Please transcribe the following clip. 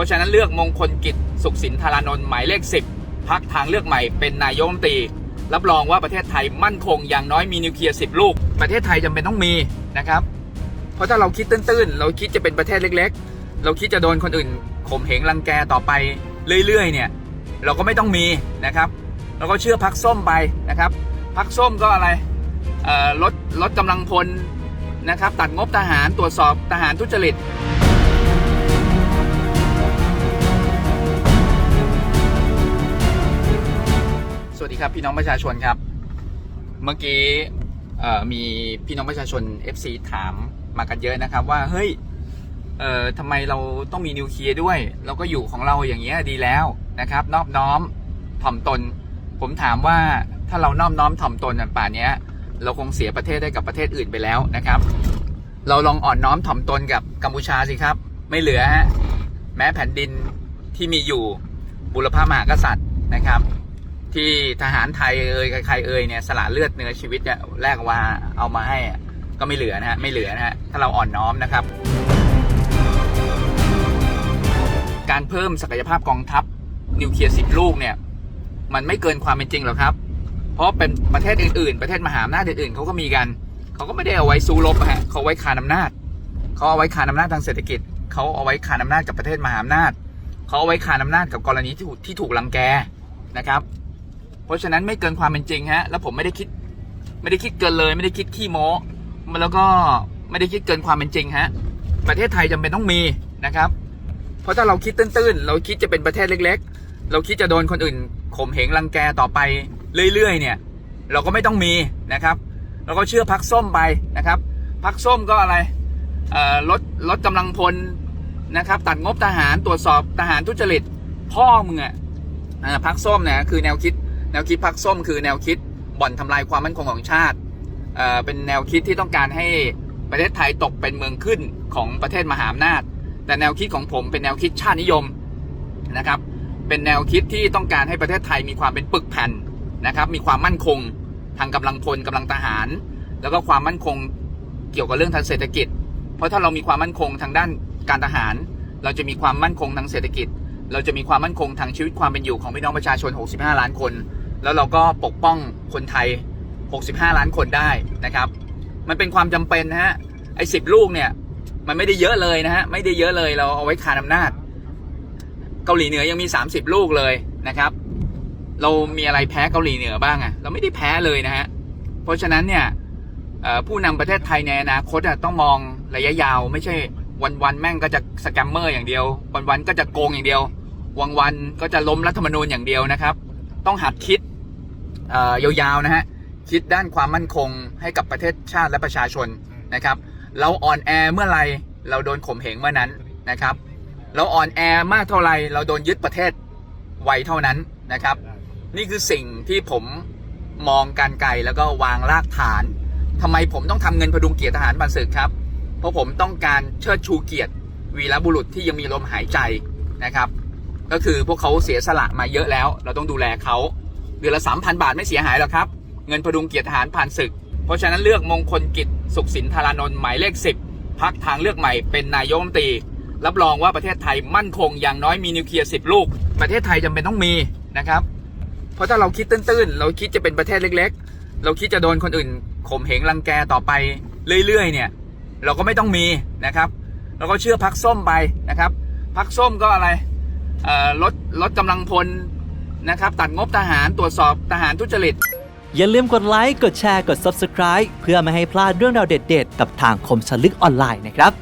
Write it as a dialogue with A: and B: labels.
A: ราะฉะนั้นเลือกมงคลกิจสุขสินธารานนท์หมายเลข 10พักทางเลือกใหม่เป็นนายกรัฐมนตรีรับรองว่าประเทศไทยมั่นคงอย่างน้อยมีนิวเคลียร์10 ลูก ประเทศไทยจำเป็นต้องมีนะครับ เพราะถ้าเราคิดตื้นๆ เราคิดจะเป็นประเทศเล็ก ๆ เราคิดจะโดนคนอื่นข่มเหงรังแกต่อไปเรื่อยๆ เนี่ย เราก็ไม่ต้องมีนะครับเราก็เชื่อพักส้มไปนะครับพักส้มก็อะไรลดลดกำลังพลนะครับ ตัดงบทหารตรวจสอบทหารทุจริต ดีครับพี่น้องประชาชนครับ เมื่อกี้มีพี่น้องประชาชน FC ถามมากันเยอะนะครับ ว่าเฮ้ยเอ่อทำไมเราต้องมีนิวเคลียร์ด้วย เราก็อยู่ของเราอย่างเงี้ยดีแล้วนะครับ นอบน้อมถ่อมตน ผมถามว่าถ้าเรานอบน้อมถ่อมตนป่านนี้เราคงเสียประเทศได้กับประเทศอื่นไปแล้วนะครับ เราลองอ่อนน้อมถ่อมตนกับกัมพูชาสิครับ ไม่เหลือฮะแม้แผ่นดินที่มีอยู่บุรพามหากษัตริย์นะครับ ที่ทหารไทยเอ่ยใครๆเอ่ยเนี่ยสละเลือดเนื้อชีวิตเนี่ยแลกว่าเอามาให้ก็ไม่เหลือนะฮะไม่เหลือนะฮะถ้าเราอ่อนน้อมนะครับ การเพิ่มศักยภาพกองทัพนิวเคลียร์สิบลูกเนี่ย มันไม่เกินความเป็นจริงหรอกครับ เพราะเป็นประเทศอื่นๆ ประเทศมหาอำนาจอื่นๆเขาก็มีกันเขาก็ไม่ได้เอาไว้สู้รบะฮะเขาเอาไว้คานอำนาจเขาเอาไว้คานอำนาจทางเศรษฐกิจเขาเอาไว้คานอำนาจกับประเทศมหาอำนาจเขาเอาไว้คานอำนาจกับกรณีที่ถูกที่ถูกรังแกนะครับ เพราะฉะนั้นไม่เกินความเป็นจริงฮะแล้วผมไม่ได้คิด ไม่ได้คิดเกินเลย ไม่ได้คิดขี้โม้แล้วก็ไม่ได้คิดเกินความเป็นจริงฮะประเทศไทยจำเป็นต้องมีนะครับ เพราะถ้าเราคิดตื้นๆ เราคิดจะเป็นประเทศเล็ก ๆ เราคิดจะโดนคนอื่นข่มเหงรังแกต่อไปเรื่อยๆ เนี่ย เราก็ไม่ต้องมีนะครับเราก็เชื่อพักส้มไปนะครับพักส้มก็อะไรลดลดกำลังพลนะครับ ตัดงบทหารตรวจสอบทหารทุจริตพ่อมึงอะพักส้มเนี่ยคือแนวคิด แนวคิดพักส้มคือแนวคิดบ่อนทำลายความมั่นคงของชาติเเป็นแนวคิดที่ต้องการให้ประเทศไทยตกเป็นเมืองขึ้นของประเทศมหาอำนาจ แต่แนวคิดของผมเป็นแนวคิดชาตินิยมนะครับ เป็นแนวคิดที่ต้องการให้ประเทศไทยมีความเป็นปึกแผ่นนะครับ มีความมั่นคงทางกำลังพลกำลังทหาร แล้วก็ความมั่นคงเกี่ยวกับเรื่องทางเศรษฐกิจ เพราะถ้าเรามีความมั่นคงทางด้านการทหาร เราจะมีความมั่นคงทางเศรษฐกิจ เราจะมีความมั่นคงทางชีวิตความเป็นอยู่ของพี่น้องประชาชน 65 ล้านคน แล้วเราก็ปกป้องคนไทย 65 ล้านคนได้นะครับ มันเป็นความจำเป็นนะฮะไอ้สิบลูกเนี่ยมันไม่ได้เยอะเลยนะฮะไม่ได้เยอะเลยเราเอาไว้คานอำนาจ เกาหลีเหนือยังมี 30 ลูกเลยนะครับ เรามีอะไรแพ้เกาหลีเหนือบ้างอะเราไม่ได้แพ้เลยนะฮะเพราะฉะนั้นเนี่ยผู้นำประเทศไทยในอนาคตอะต้องมองระยะยาวไม่ใช่วันๆแม่งก็จะสแกมเมอร์อย่างเดียว วันๆก็จะโกงอย่างเดียว วันวันก็จะล้มรัฐธรรมนูญอย่างเดียวนะครับ ต้องหัดคิด ยาวๆนะฮะคิดด้านความมั่นคงให้กับประเทศชาติและประชาชนนะครับ เราอ่อนแอเมื่อไหรเราโดนข่มเหงเมื่อนั้นนะครับ เราอ่อนแอมากเท่าไหรเราโดนยึดประเทศไวเท่านั้นนะครับ นี่คือสิ่งที่ผมมองการไกลแล้วก็วางรากฐานทำไมผมต้องทำเงินพดุงเกียรติทหารบันศึกครับ เพราะผมต้องการเชิดชูเกียรติวีรบุรุษที่ยังมีลมหายใจนะครับ ก็คือพวกเขาเสียสละมาเยอะแล้ว เราต้องดูแลเขา เดือนละสามพันบาทไม่เสียหายหรอกครับ เงินพดุงเกียรติทหารผ่านศึก เพราะฉะนั้นเลือกมงคลกิจสุขสินธารานนท์หมายเลขสิบพักทางเลือกใหม่เป็นนายกรัฐมนตรีรับรองว่าประเทศไทยมั่นคงอย่างน้อยมีนิวเคลียร์สิบลูก ประเทศไทยจำเป็นต้องมีนะครับ เพราะถ้าเราคิดตื้นๆ เราคิดจะเป็นประเทศเล็ก ๆ เราคิดจะโดนคนอื่นข่มเหงรังแกต่อไปเรื่อยๆ เนี่ย เราก็ไม่ต้องมีนะครับเราก็เชื่อพักส้มไปนะครับพักส้มก็อะไรลดลดกำลังพล นะครับตัดงบทหารตรวจสอบทหารทุจริต
B: อย่าลืมกดไลค์ กดแชร์ กด Subscribe เพื่อไม่ให้พลาดเรื่องราวเด็ด ๆ กับทางคมสลึกออนไลน์นะครับ